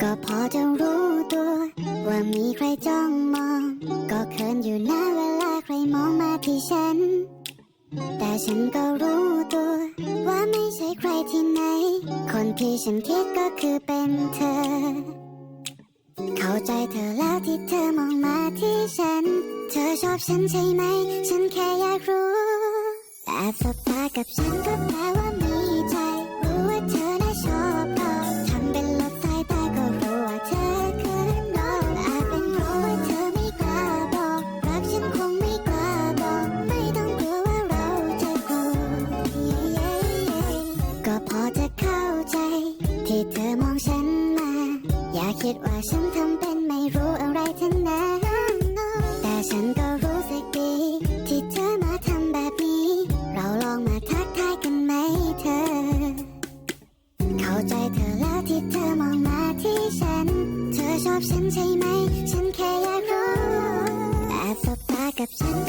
ก็พอจะรู้ตัว ว่ามีใครจ้องมอง ก็เขินอยู่นะเวลาใครมองมาที่ฉัน แต่ฉันก็รู้ตัว ว่าไม่ใช่ใครที่ไหน คนที่ฉันคิดก็คือเป็นเธอ เข้าใจเธอแล้วที่เธอมองมาที่ฉัน เธอชอบฉันใช่ไหม ฉันแค่อยากรู้แต่สบตากับฉันก็แปลว่ามี อย่าคิดว่าฉันทำเป็นไม่รู้อะไรทั้งนั้นแต่ฉันก็รู้สึกดี ที่เธอมาทำแบบนี้ เราลองมาทักทายกันไหมเธอ เข้าใจเธอแล้วที่เธอมองมาที่ฉัน เธอชอบฉันใช่ไหม ฉันแค่อยากรู้แอบสบตากับฉัน